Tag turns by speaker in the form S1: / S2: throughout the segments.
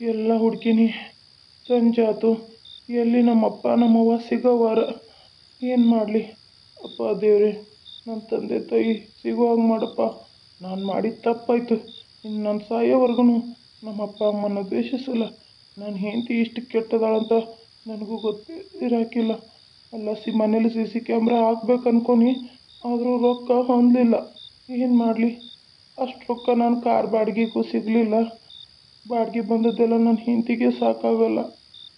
S1: ಎಲ್ಲ ಹುಡ್ಕಿನಿ ಸಂಜೆ ಆತು ಎಲ್ಲಿ ನಮ್ಮಪ್ಪ, ನಮ್ಮವ್ವ ಸಿಗೋವಾರ? ಏನು ಮಾಡಲಿ? ಅಪ್ಪ ದೇವ್ರಿ ನನ್ನ ತಂದೆ ತಾಯಿ ಸಿಗುವಾಗ ಮಾಡಪ್ಪ. ನಾನು ಮಾಡಿದ ತಪ್ಪಾಯಿತು. ಇನ್ನು ನಾನು ಸಾಯೋವರೆಗೂ ನಮ್ಮ ಅಪ್ಪ ಅಮ್ಮನ ದ್ವೇಷಿಸಲ್ಲ. ನಾನು ಹೆಂಡತಿ ಇಷ್ಟು ಕೆಟ್ಟದಾಳಂತ ನನಗೂ ಗೊತ್ತೇ ಇರಾಕಿಲ್ಲ. ಅಲ್ಲ ಸಿ ಮನೇಲಿ ಸಿ ಸಿ ಕ್ಯಾಮ್ರಾ ಹಾಕ್ಬೇಕು ಅನ್ಕೊನಿ ಆದರೂ ರೊಕ್ಕ ಹೊಂದಲಿಲ್ಲ. ಏನು ಮಾಡಲಿ? ಅಷ್ಟು ರೊಕ್ಕ ನಾನು ಕಾರ್ ಬಾಡಿಗೆಗೂ ಸಿಗಲಿಲ್ಲ. ಬಾಡಿಗೆ ಬಂದದ್ದೆಲ್ಲ ನನ್ನ ಹೆಂಡತಿಗೆ ಸಾಕಾಗಲ್ಲ.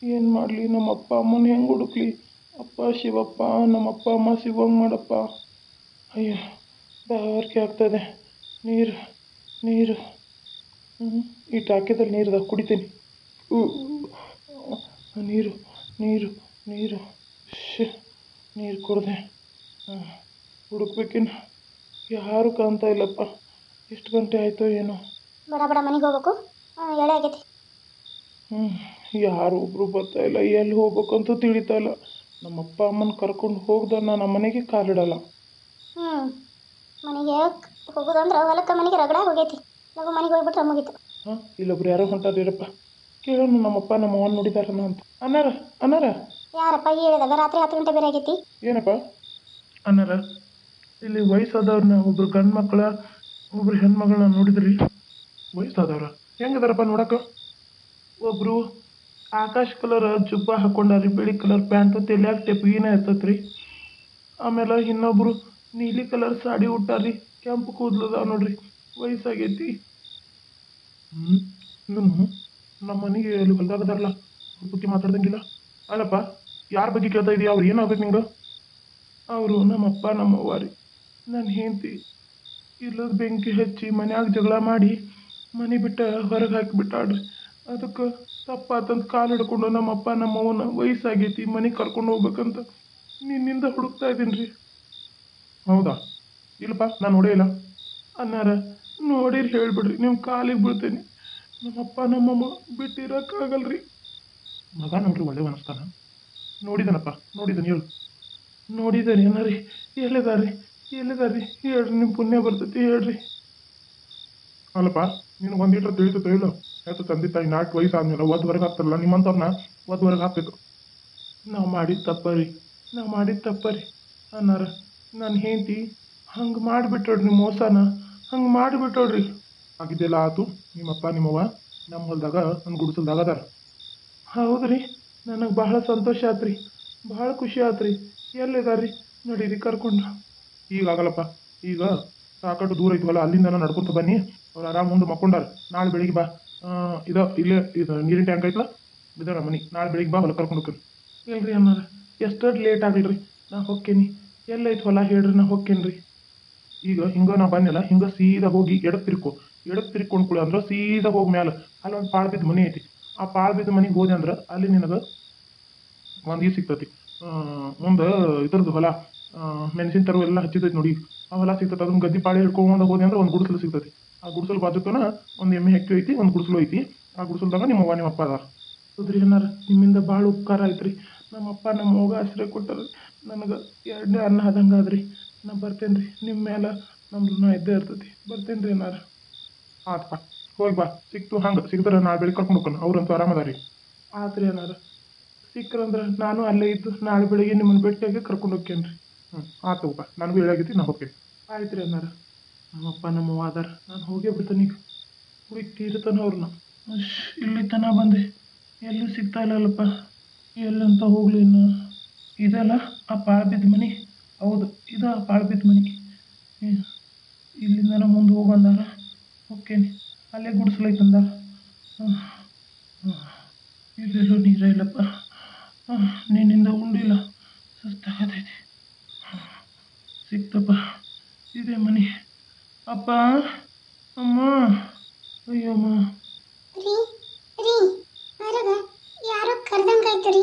S1: ಏನು ಮಾಡಲಿ, ನಮ್ಮ ಅಪ್ಪ ಅಮ್ಮನ ಹೆಂಗೆ ಹುಡುಕ್ಲಿ? ಅಪ್ಪ ಶಿವಪ್ಪ, ನಮ್ಮ ಅಪ್ಪ ಅಮ್ಮ ಸಿಗೋಂಗೆ ಮಾಡಪ್ಪ. ಅಯ್ಯೋ ಬಾಯಾರಿಕೆ ಆಗ್ತದೆ. ನೀರು ನೀರು. ಹ್ಞೂ ಈ ಟಾಕಿದಲ್ಲಿ ನೀರ್ದ ಕುಡಿತೀನಿ. ನೀರು ನೀರು ನೀರು. ಶ್, ನೀರು ಕುಡ್ದೆ. ಹುಡುಕ್ಬೇಕಿನ್ನು ಯಾರು ಕಾಣ್ತಾ ಇಲ್ಲಪ್ಪ. ಎಷ್ಟು ಗಂಟೆ ಆಯಿತೋ ಏನೋ.
S2: ಬಡ ಬಡ ಮನೆಗೆ ಹೋಗ್ಬೇಕು. ಎಳೆ ಆಗೈತಿ.
S1: ಯಾರು ಒಬ್ಬರು ಬರ್ತಾ ಇಲ್ಲ ಎಲ್ಲಿ ಅಂತ ತಿಳಿತಾ ಇಲ್ಲ. ನಮ್ಮ ಅಪ್ಪ ಅಮ್ಮನ ಕರ್ಕೊಂಡು ಹೋಗ್ದ ನಾನು ಮನೆಗೆ ಕಾಲಿಡಲ್ಲ.
S2: ಹ್ಞೂ ಮನೆಗೆ ಹೋಗೋದಂದ್ರೆ ಹೊಲಕ್ಕೆ ಮನೆಗೆ ರಗಡ ಹೋಗೈತಿ. ನಾವು ಮನೆಗೆ ಹೋಗ್ಬಿಟ್ರೆ ಮುಗೀತು.
S1: ಹಾಂ ಇಲ್ಲೊಬ್ರು ಯಾರೋ ಹೊಂಟಾರಿರಪ್ಪ ಕೇಳೋಣ ನಮ್ಮಪ್ಪ ನಮ್ಮ ಅವ್ವನ ನೋಡಿದಾರನ ಅಂತ. ಅನ್ನಾರ ಅನ್ನಾರ
S2: ಯಾರಪ್ಪ ಹೇಳಿದಾಗ ರಾತ್ರಿ ಹತ್ತು ಗಂಟೆ ಬೇರೆ ಆಗೈತಿ.
S1: ಏನಪ್ಪ? ಅನ್ನಾರ ಇಲ್ಲಿ ವಯಸ್ಸಾದವ್ರನ್ನ ಒಬ್ರು ಗಂಡು ಮಕ್ಕಳ ಒಬ್ರು ಹೆಣ್ಮಗಳನ್ನ ನೋಡಿದ್ರಿ? ವಯಸ್ಸಾದವ್ರ? ಹೆಂಗದಾರಪ್ಪ ನೋಡಕ್ಕ? ಒಬ್ರು ಆಕಾಶ್ ಕಲರ್ ಜುಬ್ಬ ಹಾಕೊಂಡಾರಿ, ಬಿಳಿ ಕಲರ್ ಪ್ಯಾಂಟ್ ತಲ್ಯಾಗ ಟೆಪ್ಗಿನ ಇರ್ತತ್ರಿ. ಆಮೇಲೆ ಇನ್ನೊಬ್ರು ನೀಲಿ ಕಲರ್ ಸಾಡಿ ಉಟ್ಟಾರಿ, ಕೆಂಪು ಕೂದಲದ ನೋಡ್ರಿ, ವಯಸ್ಸಾಗೈತಿ. ಹ್ಞೂ ನಮ್ಮ ಮನೆಗೆ ಅಲ್ಲಿ ಹೊಲ್ದಾಗ ಅದಾರಲ್ಲ, ಅವ್ರ ಬಗ್ಗೆ ಮಾತಾಡ್ದಂಗಿಲ್ಲ. ಅಲ್ಲಪ್ಪ, ಯಾರ ಬಗ್ಗೆ ಕೇಳ್ತಾ ಇದೀಯ? ಅವ್ರು ಏನಾಗ್ಬೇಕು ನಿಂಗೆ ಅವರು ನಮ್ಮಪ್ಪ, ನಮ್ಮವ್ವ ರೀ. ನನ್ನ ಹೆಂಡತಿ, ಇಲ್ಲದ ಬೆಂಕಿ ಹಚ್ಚಿ ಮನ್ಯಾಗ ಜಗಳ ಮಾಡಿ ಮನೆ ಬಿಟ್ಟು ಹೊರಗೆ ಹಾಕಿಬಿಟ್ಟಾಡ್ರಿ ಅದಕ್ಕೆ ತಪ್ಪಾತಂತ ಕಾಲು ಹಿಡ್ಕೊಂಡು ನಮ್ಮಪ್ಪ, ನಮ್ಮವ್ವನ ವಯಸ್ಸಾಗೈತಿ, ಮನೆಗೆ ಕರ್ಕೊಂಡು ಹೋಗ್ಬೇಕಂತ ನಿನ್ನಿಂದ ಹುಡುಕ್ತಾ ಇದ್ದೀನಿ ರೀ ಹೌದಾ? ಇಲ್ಲಪ್ಪ, ನಾನು ನೋಡೇ ಇಲ್ಲ. ಅನ್ನಾರ, ನೋಡಿರಿ ಹೇಳಿಬಿಡ್ರಿ ನಿಮ್ಮ ಕಾಲಿಗೆ ಬೀಳ್ತೇನೆ. ನಮ್ಮಪ್ಪ, ನಮ್ಮಮ್ಮ ಬಿಟ್ಟಿರೋಕ್ಕಾಗಲ್ರಿ. ಮಗ ನೋಡ್ರಿ ಒಳ್ಳೆ ಅನಿಸ್ತಾನ ನೋಡಿದನಪ್ಪ, ನೋಡಿದನು ಹೇಳು. ನೋಡಿದಾರೆ ಏನಾರಿ ಎಲ್ಲಿದಾರಿ ಎಲ್ಲಿದಾರಿ? ಹೇಳ್ರಿ ನಿಮ್ಮ ಪುಣ್ಯ ಬರ್ತೈತಿ, ಹೇಳ್ರಿ. ಅಲ್ಲಪ್ಪ ನೀನು ಒಂದು ಲೀಟ್ರ್ ತಿಳಿತು ಇಲ್ಲ ಆಯ್ತು ತಂದೆ ತಾಯಿ, ನಾಲ್ಕು ವಯಸ್ಸು ಆದ್ಮೇಲೆ ಒದ್ವರೆಗೆ ಹೊರಗೆ ಹಾಕ್ತಾರಲ್ಲ ನಿಮ್ಮಂಥವ್ರನ್ನ ಒದ್ವರೆಗೆ ಹಾಕ್ಬೇಕು. ನಾವು ಮಾಡಿದ ತಪ್ಪರಿ, ನಾವು ಮಾಡಿದ ತಪ್ಪ ರೀ ಅನ್ನಾರ ನನ್ನ ಹೆಂಡತಿ ಹಂಗೆ ಮಾಡಿಬಿಟ್ಟೋಡ್ರಿ ನಿಮ್ಮ ಮೋಸನ, ಹಂಗೆ ಮಾಡಿಬಿಟ್ಟೋಡ್ರಿ ಆಗಿದ್ದೆಲ್ಲ ಆತು, ನಿಮ್ಮಪ್ಪ, ನಿಮ್ಮವ್ವ ನಮ್ಮ ಹೊಲ್ದಾಗ ನನ್ನ ಗುಡಿಸಲ್ದಾಗ ಅದಾರ. ಹೌದ್ರಿ, ನನಗೆ ಬಹಳ ಸಂತೋಷ ಆತ್ರಿ ಭಾಳ ಖುಷಿ ಆತ್ರಿ. ಎಲ್ಲಿದಾರ್ರಿ? ನಡೀರಿ ಈಗ ಆಗಲ್ಲಪ್ಪ ಈಗ ಸಾಕಷ್ಟು ದೂರ ಐತವಲ್ಲ ಅಲ್ಲಿಂದ ನಡ್ಕೊಂತ ಬನ್ನಿ. ಅವ್ರು ಆರಾಮ್ ಮುಂದೆ ಮಕ್ಕೊಂಡಾರ. ನಾಳೆ ಬೆಳಿಗ್ಗೆ ಬಾ. ಇದು, ಇಲ್ಲೇ, ಇದು, ನೀರಿನ ಟ್ಯಾಂಕ್ ಐತಲ್ಲ? ಬಿದ್ದಾರ ಮನೆ. ನಾಳೆ ಬೆಳಿಗ್ಗೆ ಬಾ ಹೊಲ ಕರ್ಕೊಂಡು ಹೋಗ್ರಿ ಇಲ್ರಿ ಅನ್ನಾರ. ಎಷ್ಟು ಲೇಟ್ ಆಗಲ್ರಿ ನಾ ಹೊಕ್ಕೇನಿ. ಎಲ್ಲೈತೆ ಹೊಲ ಹೇಳ್ರಿ ನಾ ಹೊಕ್ಕೇನ್ರಿ. ಈಗ ಹಿಂಗೆ ನಾ ಬಂದಿಲ್ಲ ಹಿಂಗೆ ಸೀದಾ ಹೋಗಿ ಎಡಕ್ ತಿರ್ಕೊ. ಎಡಕ್ ತಿರ್ಕೊಂಡು ಅಂದ್ರೆ ಸೀದಾ ಹೋಗಿ ಮ್ಯಾಲ. ಅಲ್ಲಿ ಒಂದು ಪಾಳು ಬಿದ್ದ ಮನೆ ಐತಿ. ಆ ಪಾಳು ಬಿದ್ದ ಮನೆಗೆ ಹೋದೆ ಅಂದ್ರೆ ಅಲ್ಲಿ ನಿನಗೆ ಒಂದು ಇದು ಸಿಗ್ತೈತಿ. ಮುಂದೆ ಇದ್ರದ್ದು ಹೊಲ ಮೆಣಸಿನ ತರುವ ಎಲ್ಲ ಹಚ್ಚಿದೈತಿ ನೋಡಿ. ಹೊಲ ಸಿಗ್ತದೆ. ಅದನ್ನ ಗದ್ದಿ ಪಾಳಿ ಹಿಡ್ಕೊಂಡು ಹೋದೆ ಅಂದ್ರೆ ಒಂದು ಗುಡಿಸಲು ಸಿಗ್ತದೆ. ಆ ಗುಡಿಸಲು ಬಾಜುಕನ ಒಂದು ಎಮ್ಮೆ ಹೆಕ್ಕಿ ಐತಿ, ಒಂದು ಗುಡಿಸಲು ಐತಿ. ಆ ಗುಡಿಸಲ್ದಾಗ ನಿಮ್ಮ ಅವ್ವ ನಿಮ್ಮ ಅಪ್ಪ ಅದಾರ. ಹೌದ್ರಿ ಏನಾರ ನಿಮ್ಮಿಂದ ಭಾಳ ಉಪಕಾರ ಐತ್ರಿ ನಮ್ಮಪ್ಪ ನಮ್ಮ ಮಗ ಆಶ್ರಯ ಕೊಟ್ಟರು. ನನಗೆ ಎರಡನೇ ಅನ್ನ ಆದಂಗೆ ಆದ್ರಿ. ನಾ ಬರ್ತೇನೆ ರೀ ನಿಮ್ಮ ಮೇಲೆ ನಮ್ಮ ಋಣ ಇದ್ದೇ ಇರ್ತೈತಿ. ಬರ್ತೇನೆ ರೀ ಏನಾರ ಆತಪ್ಪ ಹೋಗಿ ಬಾ. ಸಿಕ್ತು ಹಂಗೆ. ಸಿಗ್ತಾರೆ ನಾಳೆ ಬೆಳಿಗ್ಗೆ ಕರ್ಕೊಂಡು ಹೋಗೋಣ ಅವ್ರಂತೂ ಆರಾಮದಾರಿ ಆತ್ರಿ ಏನಾರ ಸಿಕ್ಕ್ರಂದ್ರೆ ನಾನು ಅಲ್ಲೇ ಇದ್ದು ನಾಳೆ ಬೆಳಿಗ್ಗೆ ನಿಮ್ಮನ್ನು ಭೇಟಿಯಾಗಿ ಕರ್ಕೊಂಡು ಹೋಗ್ತೇನೆ ರೀ ಆತು ಊಟ ನನಗೂ ಹೇಳಾಗೈತಿ ನಾ ಹೋಗ್ತೀನಿ. ಆಯ್ತು ರೀ ಅನ್ನಾರ. ನಮ್ಮಪ್ಪ, ನಮ್ಮವ್ವ ಅದಾರ. ನಾನು ಹೋಗೇ ಬಿಡ್ತೇನೆ ಈಗ. ಹುಡುಕ್ತಿರ್ತಾನ ಅವ್ರನ್ನ. ಅಶ್, ಇಲ್ಲಿ ತನ ಬಂದೆ. ಎಲ್ಲೂ ಸಿಗ್ತಾ ಇಲ್ಲಲ್ಲಪ್ಪ ಎಲ್ಲಂತ ಹೋಗ್ಲಿ ಇನ್ನು. ಇದಲ್ಲ ಆ ಪಾಳ ಬಿದ್ದ ಮನೆ. ಹೌದು, ಇದು ಆ ಪಾಳ ಬಿದ್ದ ಮನೆ. ಇಲ್ಲಿಂದ ಮುಂದೆ ಹೋಗಂದಾರ ಓಕೆ ಅಲ್ಲೇ ಗುಡಿಸ್ಲೈತಂದ. ಹ್ಮ್. ಇಲ್ಲೆಲ್ಲೂ ನೀರೇ ಇಲ್ಲಪ್ಪ. ನಿನ್ನಿಂದ ಉಂಡಿಲ್ಲ ಸುಸ್ತಾಗತೈತಿ. ಸಿಕ್ತಪ್ಪ. ಇದೆ ಮನೆ. ಅಪ್ಪ ಅಮ್ಮ ಅಯ್ಯಮ್ಮ
S2: ರೀ ರೀ ಹೊರಗ ಯಾರೋ ಕರ್ದಂಗಾಯ್ತು ರೀ.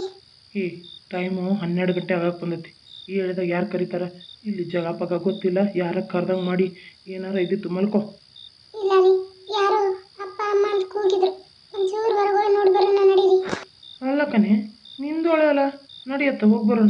S1: ಈ ಟೈಮು ಹನ್ನೆರಡು ಗಂಟೆ ಆಗಕ್ಕೆ ಬಂದೈತಿ. ಈ ಹೇಳಿದಾಗ ಯಾರು ಕರೀತಾರ? ಇಲ್ಲಿ ಜಗ ಪಗ ಗೊತ್ತಿಲ್ಲ ಯಾರ ಕರ್ದಂಗೆ ಮಾಡಿ ಏನಾರ ಇದ್ದಿತ್ತು ಮಲ್ಕೋ.
S2: ಇಲ್ಲ ರೀ ಯಾರೋ ಅಪ್ಪ ಅಮ್ಮ ಅಂತ ಕೂಗಿದ್ರು. ಒಂಚೂರು ಹೊರಗೋಗಿ ನೋಡಿ ಬರೋಣ ನಡೀರಿ.
S1: ಅಲ್ಲ ಕಣೆ ನಿಂದೋಳೆ ಅಲ್ಲ. ನಡಿಯತ್ತ ಹೋಗಿ ಬರೋಣ.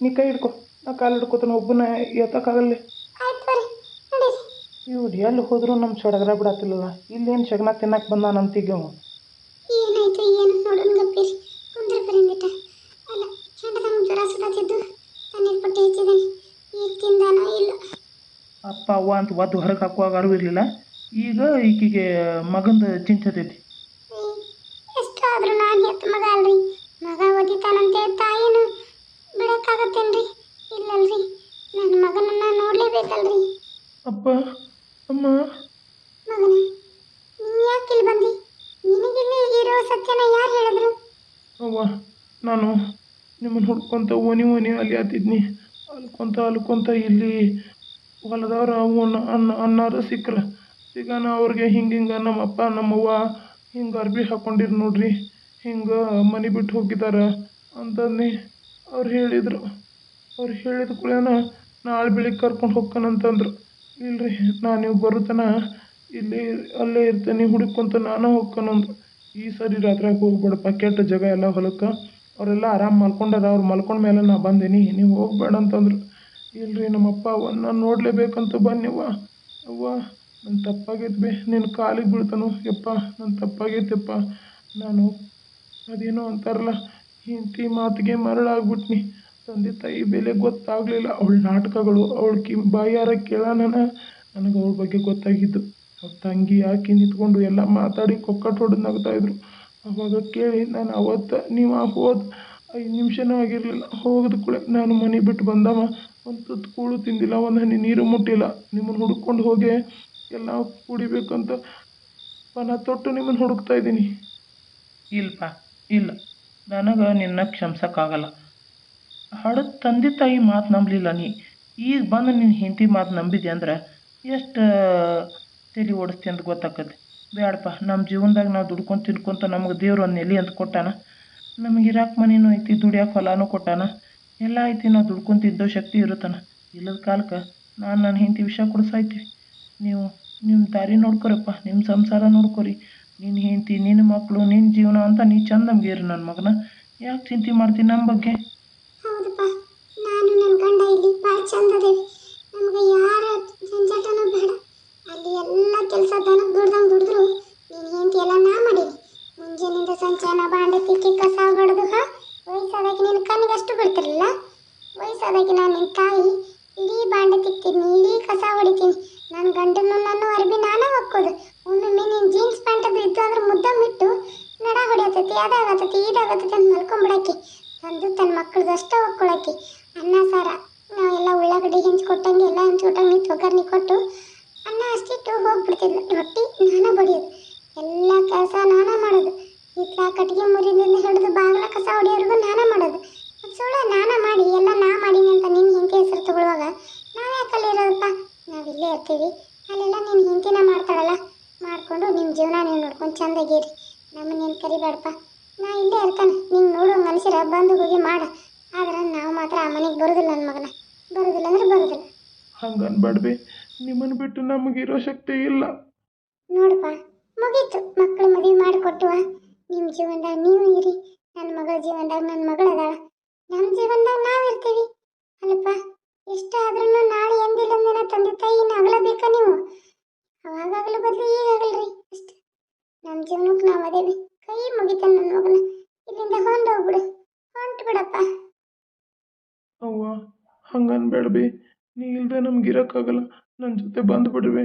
S1: ನೀ ಕೈ ಹಿಡ್ಕೊ. ನಾ ಕಾಲು ಹಿಡ್ಕೊತಾನೆ ಒಬ್ಬನ ಎತ್ತಕ್ಕಾಗಲ್ಲ. ಇವ್ರು ಎಲ್ಲಿ ಹೋದ್ರು ನಮ್ಮ ಸಡಗರ ಬಿಡತ್ತಿಲ್ಲ ಇಲ್ಲೇನು ಶಗನ ತಿನ್ನಕ್ಕೆ ಅವ
S2: ಏನಾಯ್ತು ಏನು ನೋಡೋಣ ಗಪ್ಪಿರಿ. ಕುಂದ್ರ ಬರಂದಿಟ್ಟ ಅಲ್ಲ ಕೆಂಡದಂಗ ಜ್ವರ ಸುಡತ್ತಿದ್ದು ತಣ್ಣೀರು ಪಟ್ಟಿ ಹಚ್ಚಿದ್ದಾನೆ ಈಗ ತಿಂದಾನೋ ಇಲ್ಲ.
S1: ಅಪ್ಪ ಅವ್ವ ಅಂತ ಒದ್ದು ಹೊರಗೆ ಹಾಕುವಾಗ ಅರಿವಿರ್ಲಿಲ್ಲ ಇರಲಿಲ್ಲ. ಈಗ ಈಕಿಗೆ ಮಗಂದು ಚಿಂತತೈತಿ
S2: ಬಿಡಕ್ಕಾಗತ್ತೇನ್ರಿ ಇಲ್ಲಲ್ರಿ. ನನ್ನ ಮಗನನ್ನ ನೋಡ್ಲೇಬೇಕಲ್ರಿ.
S1: ಅಪ್ಪ ಅಮ್ಮ.
S2: ಮಗನ ನೀ ಯಾಕೆ ಇಲ್ಲಿ ಬಂದಿ? ನಿನಗಿಲ್ಲಿ ಇರೋ ಸತ್ಯನ ಯಾರು ಹೇಳಿದ್ರು?
S1: ಅವ್ವ ನಾನು ನಿಮ್ಮನ್ನು ಹುಡ್ಕೊಂತ ಓನಿ ಓನಿ ಅಲ್ಲಿ ಹತ್ತಿದ್ನಿ ಅಲ್ಕೊಂತ ಅಲ್ಕೊಂತ ಇಲ್ಲಿ ಹೊಲದವ್ರ ಅವನ್ನ ಅನ್ನ ಅನ್ನಾರು ಸಿಕ್ಕ್ರ. ಸಿಗಾನ ಅವ್ರಿಗೆ ಹಿಂಗೆ ಹಿಂಗೆ ನಮ್ಮಪ್ಪ ನಮ್ಮವ್ವ ಹಿಂಗೆ ಅರ್ಬಿ ಹಾಕ್ಕೊಂಡಿರು ನೋಡ್ರಿ. ಹಿಂಗೆ ಮನೆ ಬಿಟ್ಟು ಹೋಗಿದಾರ ಅಂತಂದು ಅವ್ರು ಹೇಳಿದರು. ಅವ್ರು ಹೇಳಿದ ಕೂಡೇನ ನಾಳೆ ಬೆಳಿಗ್ಗೆ ಕರ್ಕೊಂಡು ಹೋಗ್ಕನಂತಂದ್ರು ಇಲ್ರಿ, ನಾನು ನೀವು ಬರುತ್ತನ. ಇಲ್ಲಿ ಅಲ್ಲೇ ಇರ್ತೇನೆ ಹುಡುಕೊಂತ ನಾನು ಹೋಗ್ತಾನಂದ್ರು ಈ ಸರಿ ರಾತ್ರಿಯಾಗ ಹೋಗ್ಬೇಡಪ್ಪ, ಕೆಟ್ಟ ಜಾಗ ಎಲ್ಲ ಹೊಲಕ್ಕೆ. ಅವರೆಲ್ಲ ಆರಾಮ್ ಮಲ್ಕೊಂಡಾರ, ಅವ್ರು ಮಲ್ಕೊಂಡ ಮೇಲೆ ನಾ ಬಂದೀನಿ. ನೀವು ಹೋಗ್ಬೇಡ ಅಂತಂದ್ರು. ಇಲ್ರಿ, ನಮ್ಮಪ್ಪ ಅವನ್ನ ನೋಡಲೇಬೇಕಂತ ಬನ್ನಿವ್ವ ಅವ್ವ. ನನ್ನ ತಪ್ಪಾಗೈತೆ ಬೇ ನಿನ್ನ ಕಾಲಿಗೆ ಬೀಳ್ತಾನು. ಯಪ್ಪ ನನ್ನ ತಪ್ಪಾಗೈತೆಪ್ಪ. ನಾನು ಅದೇನೋ ಅಂತಾರಲ್ಲ ಹೆಂಡತಿ ಮಾತಿಗೆ ಮರಳಾಗ್ಬಿಟ್ನಿ. ತಂದೆ ತಾಯಿ ಬೆಲೆ ಗೊತ್ತಾಗಲಿಲ್ಲ. ಅವಳ ನಾಟಕಗಳು, ಅವಳ ಕಿ, ಬಾಯಾರ ಕೇಳೋಣ ನನಗೆ ಅವಳ ಬಗ್ಗೆ ಗೊತ್ತಾಗಿದ್ದು. ಅವ್ರ ತಂಗಿ ಆಕಿ ನಿಂತ್ಕೊಂಡು ಎಲ್ಲ ಮಾತಾಡಿ ಕೊಕ್ಕಟ್ಟು ಹೊಡೆದು ನಗ್ತಾಯಿದ್ರು ಅವಾಗ ಕೇಳಿ, ನಾನು ಅವತ್ತು ನೀವು ಹೋದ ಐದು ನಿಮಿಷನೂ ಆಗಿರಲಿಲ್ಲ. ಹೋಗಿದ ಕೂಡ ನಾನು ಮನೆ ಬಿಟ್ಟು ಬಂದವ. ಒಂದು ತುತ್ತು ಕೂಳು ತಿಂದಿಲ್ಲ, ಒಂದು ಹನಿ ನೀರು ಮುಟ್ಟಿಲ್ಲ. ನಿಮ್ಮನ್ನು ಹುಡ್ಕೊಂಡು ಹೋಗಿ. ಎಲ್ಲ ಕುಡಿಬೇಕಂತ ಪನ ತೊಟ್ಟು ನಿಮ್ಮನ್ನು ಹುಡುಕ್ತಾ ಇದ್ದೀನಿ ಇಲ್ಲಪ್ಪ ಇಲ್ಲ. ನನಗೆ ನಿನ್ನ ಕ್ಷಮಿಸೋಕ್ಕಾಗಲ್ಲ. ಹಡದ ತಂದೆ ತಾಯಿ ಮಾತು ನಂಬಲಿಲ್ಲ ನೀ. ಈಗ ಬಂದು ನಿನ್ನ ಹೆಂಡತಿ ಮಾತು ನಂಬಿದೆ ಅಂದ್ರೆ ಎಷ್ಟು ತಲೆ ಓಡಿಸ್ತಿ ಅಂತ ಗೊತ್ತಾಕತ್ತೆ ಬೇಡಪ್ಪ ನಮ್ಮ ಜೀವನದಾಗ ನಾವು ದುಡ್ಕೊಂಡು ತಿನ್ಕೊಂತ ನಮಗೆ ದೇವ್ರು ಒಂದು ನೆಲೆ ಅಂತ ಕೊಟ್ಟಾನ. ನಮಗೆ ಇರಾಕ ಮನೇನೂ ಐತಿ, ದುಡಿಯೋಕೆ ಹೊಲಾನು ಕೊಟ್ಟಾನ. ಎಲ್ಲ ಐತಿ, ನಾವು ದುಡ್ಕೊಂಡು ತಿದ್ದೋ ಶಕ್ತಿ ಇರುತ್ತಾನ. ಇಲ್ಲದ ಕಾಲಕ್ಕೆ ನಾನು ನನ್ನ ಹೆಂಡತಿ ವಿಷಯ ಕೊಡಿಸಾಯ್ತೀವಿ. ನೀವು ನಿಮ್ಮ ದಾರಿ ನೋಡ್ಕೊರಪ್ಪ ನಿಮ್ಮ ಸಂಸಾರ ನೋಡ್ಕೊರಿ. ನಿನ್ನ ಹೆಂಡತಿ ನಿನ್ನ ಮಕ್ಕಳು ನಿನ್ನ ಜೀವನ ಅಂತ ನೀ ಚಂದ ನಮ್ಗೇರಿ ನನ್ನ ಮಗನ. ಯಾಕೆ ಚಿಂತೆ ಮಾಡ್ತೀನಿ ನಮ್ಮ ಬಗ್ಗೆ?
S2: ಹೌದಪ್ಪ, ನಾನು ನನ್ನ ಗಂಡ ಇಲ್ಲಿ ಭಾಳ ಚಂದ ಅದೇವಿ ನಮ್ಗೆ ಯಾರ ಜಂಜಾಟನೂ ಬೇಡ. ಅಲ್ಲಿ ಎಲ್ಲ ಕೆಲಸ ದನಕ್ಕೆ ದುಡ್ದಂಗೆ ದುಡಿದ್ರು. ನಿನ್ನ ಹೆಂಡತಿ ಎಲ್ಲ ನಾ ಮಾಡೀನಿ. ಮುಂಜಾನಿಂದ ಸಂಚಾನ ಬಾಂಡೆ ತಿಕ್ಕಿ ಕಸ ಹೊಡೆದು ಹಾ? ವಯಸ್ಸಾದಾಗಿ ನಿನ್ನ ಕಣ್ಣಿಗೆ ಅಷ್ಟು ಬಿಡ್ತಿರಲಿಲ್ಲ ವಯಸ್ಸಾದಾಗಿ ನಾನು ನಿನ್ನ ತಾಯಿ, ಇಡೀ ಬಾಂಡೆ ತಿಕ್ತೀನಿ ಇಡೀ ಕಸ ಹೊಡಿತೀನಿ ನನ್ನ ಗಂಡನ ನನ್ನ ಅರ್ಬಿ ನಾನೇ ಒಕ್ಕೋದು ಒಮ್ಮೊಮ್ಮೆ ನೀನು ಜೀನ್ಸ್ ಪ್ಯಾಂಟ್ ಅದು ಇತ್ತು, ಅಂದ್ರೆ ಮುದ್ದ ಬಿಟ್ಟು ನಡ ಹೊಡಿಯತೈತಿ, ಅದಾಗತೈತಿ, ಇದಾಗತೈತಿ ಅಂತ ಮಲ್ಕೊಂಬಿಡಕ್ಕೆ ತಂದು ತನ್ನ ಮಕ್ಕಳದ್ದು ಅಷ್ಟೇ ಒಕ್ಕೊಳಕಿ ಅನ್ನ ಸಾರ, ನಾವೆಲ್ಲ ಉಳ್ಳಾಗಡ್ಡಿ ಹೆಂಚ್ಕೊಟ್ಟಂಗೆ ಎಲ್ಲ ಹೆಂಚ್ಕೊಟ್ಟಂಗೆ ಕೊಟ್ಟಂಗೆ ಒಗ್ಗರಣೆ ಕೊಟ್ಟು ಅನ್ನ ಅಷ್ಟಿಟ್ಟು ಹೋಗ್ಬಿಡ್ತಿದ್ಲು, ರೊಟ್ಟಿ ನಾನೇ ಬಡಿಯೋದು ಎಲ್ಲ ಕೆಲಸ ನಾನೇ ಮಾಡೋದು ಹಿತ್ಲ ಕಟ್ಟಿಗೆ ಮುರಿದಿಂದ ಹಿಡಿದು ಬಾಗಿಲ ಕಸ ಹೊಡಿಯೋರ್ಗು ನಾನೇ ಮಾಡೋದು ಅದು ಸುಳ್ಳ ನಾನೇ ಮಾಡಿ ಎಲ್ಲ ನಾ ಮಾಡೀನಿ ಅಂತ ನಿನ್ನ ಹೆಂಡತಿ ಹೆಸರು ತಗೊಳ್ಳುವಾಗ ನಾವು ಯಾಕಲ್ಲಿ ಇರೋದಪ್ಪ ನಾವು ಇಲ್ಲೇ ಇರ್ತೀವಿ ಅಲ್ಲೆಲ್ಲ ನಿನ್ನ ಹೆಂಡತಿನ ಮಾಡ್ತಾಳಲ್ಲ ಮಾಡಿಕೊಂಡು ನಿಮ್ಮ ಜೀವನ ನೀವು ನೋಡ್ಕೊಂಡು ಚಂದಾಗಿರಿ ನಮ್ಮನ್ನೇನು ಕರಿಬೇಡಪ್ಪ. ನಾ ಇಲ್ಲೇ ಇರ್ತಾನೆ. ನಿಂಗೆ ನೋಡು ಮನುಷ್ಯರ ಬಂದು ಹೋಗಿ ಮಾಡ. ಆದ್ರೆ ನಾವು ಮಾತ್ರ ಆ ಮನೆಗೆ ಬರೋದಿಲ್ಲ ನನ್ನ ಮಗನ. ಬರೋದಿಲ್ಲ ಅಂದ್ರೆ ಬರೋದಿಲ್ಲ.
S1: ಹಂಗೆ ಅನ್ಬೇಡ್ಬಿ. ನಿಮ್ಮನ್ನು ಬಿಟ್ಟು ನಮಗಿರೋ ಶಕ್ತಿ ಇಲ್ಲ.
S2: ನೋಡಪ್ಪ ಮುಗೀತು. ಮಕ್ಕಳು ಮದುವೆ ಮಾಡಿಕೊಟ್ಟುವ ನಿಮ್ಮ ಜೀವನದಾಗ ನೀವು ಇರಿ. ನನ್ನ ಮಗಳ ಜೀವನದಾಗ ನನ್ನ ಮಗಳು ಅದಾಳ. ನಮ್ಮ ಜೀವನದಾಗ ನಾವು ಇರ್ತೀವಿ. ಅಲ್ಲಪ್ಪ ಇಷ್ಟ ಆದ್ರೂ ನಾಳೆ ಎಂದಿಲ್ಲ ತಂದೆ ತಾಯಿ ಅಗಲಬೇಕಾ ನೀವು. ಅವಾಗಾಗಲು ಬದಲು ಈಗಾಗಲ್ರಿ ಅಷ್ಟೇ. ನಮ್ಮ ಜೀವನಕ್ಕೆ ನಾವು ಅದೇವಿ ಕೈ ಮುಗಿತ ನನ್ನ ಮಗನ. ಇಲ್ಲಿಂದ ಹೊಂದು ಹೋಗ್ಬಿಡು ಹೊಂಟು ಬಿಡಪ್ಪ
S1: ಅವ್ವ ಹಂಗನ್ಬೇಡ್ಬಿ ನೀ ಇಲ್ದೆ ನಮ್ಗೆ ಇರೋಕ್ಕಾಗಲ್ಲ ನನ್ನ ಜೊತೆ ಬಂದುಬಿಡ್ರಿ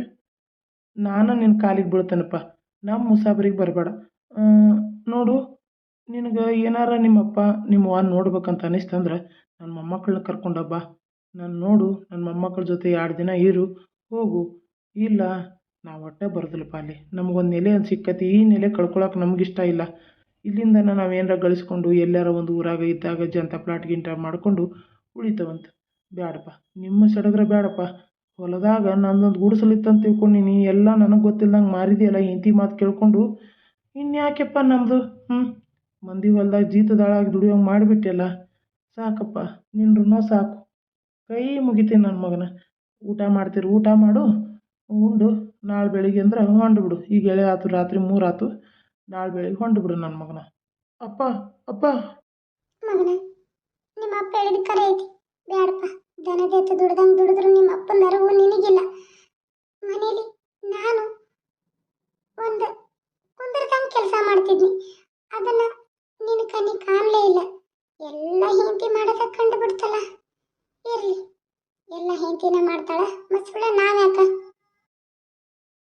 S1: ನಾನು ನಿನ್ನ ಕಾಲಿಗೆ ಬೀಳ್ತೇನಪ್ಪ. ನಮ್ಮ ಮುಸಾಬರಿಗೆ ಬರಬೇಡ. ನೋಡು, ನಿನಗೆ ಏನಾರ ನಿಮ್ಮಪ್ಪ, ನಿಮ್ಮ ವಾನ್ ನೋಡ್ಬೇಕಂತ ಅನಿಸ್ತಂದ್ರೆ ನನ್ನ ಮೊಮ್ಮಕ್ಕಳನ್ನ ಕರ್ಕೊಂಡಬ್ಬ ನಾನು ನೋಡು ನನ್ನ ಮೊಮ್ಮಕ್ಕಳ ಜೊತೆ ಎರಡು ದಿನ ಇರು, ಹೋಗು. ಇಲ್ಲ ನಾವು ಒಟ್ಟೆ ಬರೋದಿಲ್ಲಪ್ಪ ಅಲ್ಲಿ. ನಮಗೊಂದು ನೆಲೆ ಅಂತ ಸಿಕ್ಕತಿ, ಈ ನೆಲೆ ಕಳ್ಕೊಳಕ್ಕೆ ನಮಗಿಷ್ಟ ಇಲ್ಲ. ಇಲ್ಲಿಂದ ನಾವು ಏನಾರ ಗಳಿಸ್ಕೊಂಡು, ಎಲ್ಲಾರ ಒಂದು ಊರಾಗ ಇದ್ದಾಗ ಜಂತ ಪ್ಲಾಟ್ ಗಿಂಟ ಮಾಡಿಕೊಂಡು ಉಳಿತವಂತ. ಬ್ಯಾಡಪ್ಪ, ನಿಮ್ಮ ಸಡಗರ ಬ್ಯಾಡಪ್ಪ. ಹೊಲದಾಗ ನಂದೊಂದು ಗುಡಿಸಲಿತ್ತಂತ ತಿಳ್ಕೊಂಡಿನಿ, ಎಲ್ಲ ನನಗೆ ಗೊತ್ತಿಲ್ಲದಂಗೆ ಮಾರಿದೆಯಲ್ಲ ಹೆಂಡತಿ ಮಾತು ಕೇಳ್ಕೊಂಡು, ಇನ್ಯಾಕೆಪ್ಪ ನಮ್ಮದು ಹ್ಞೂ ಮಂದಿ ಹೊಲದಾಗ ಜೀತದಾಳಾಗಿ ದುಡಿಯೋಂಗೆ ಮಾಡಿಬಿಟ್ಟಿಯಲ್ಲ ಸಾಕಪ್ಪ ನಿನ್ನ ಸಾಕು. ಕೈ ಮುಗಿತೀನಿ ನನ್ನ ಮಗನ. ಊಟ ಮಾಡ್ತೀರಿ, ಊಟ ಮಾಡು, ಉಂಡು. ನಾಳೆ ಬೆಳಿಗ್ಗೆ ಅಂದ್ರೆ ಹೊಂಡು ಬಿಡು. ಈಗ ಎಳೆ ಆತು, ರಾತ್ರಿ ಮೂರು ಆತು, ನಾಳೆ ಬೆಳಿಗ್ಗೆ ಹೊಂಡು ಬಿಡು ನನ್ನ ಮಗನ. ಅಪ್ಪ ಅಪ್ಪ.
S2: ಮಗನ, ನಿಮ್ಮ ಅಪ್ಪ ಹೇಳಿದ ಕರೆ ಐತಿ. ಬೇಡಪ್ಪ ದನದೇತ ದುಡ್ದಂಗೆ ದುಡಿದ್ರು ನಿಮ್ಮ ಅಪ್ಪನ ಅರಿವು ನಿನಗಿಲ್ಲ. ಮನೇಲಿ ನಾನು ಒಂದು ಕುಂದಿರ್ದಂಗೆ ಕೆಲಸ ಮಾಡ್ತಿದ್ನಿ. ಅದನ್ನ ನಿನ್ನ ಕಣ್ಣಿ ಕಾಣಲೇ ಇಲ್ಲ. ಎಲ್ಲ ಹೆಂಡತಿ ಮಾಡೋದ ಕಂಡು ಬಿಡ್ತಲ್ಲ ಇರ್ಲಿ, ಎಲ್ಲ ಹೆಂಡತಿನ ಮಾಡ್ತಾಳ. ಮತ್ತೆ ಸುಳ್ಳ ನಾವ್ಯಾಕ?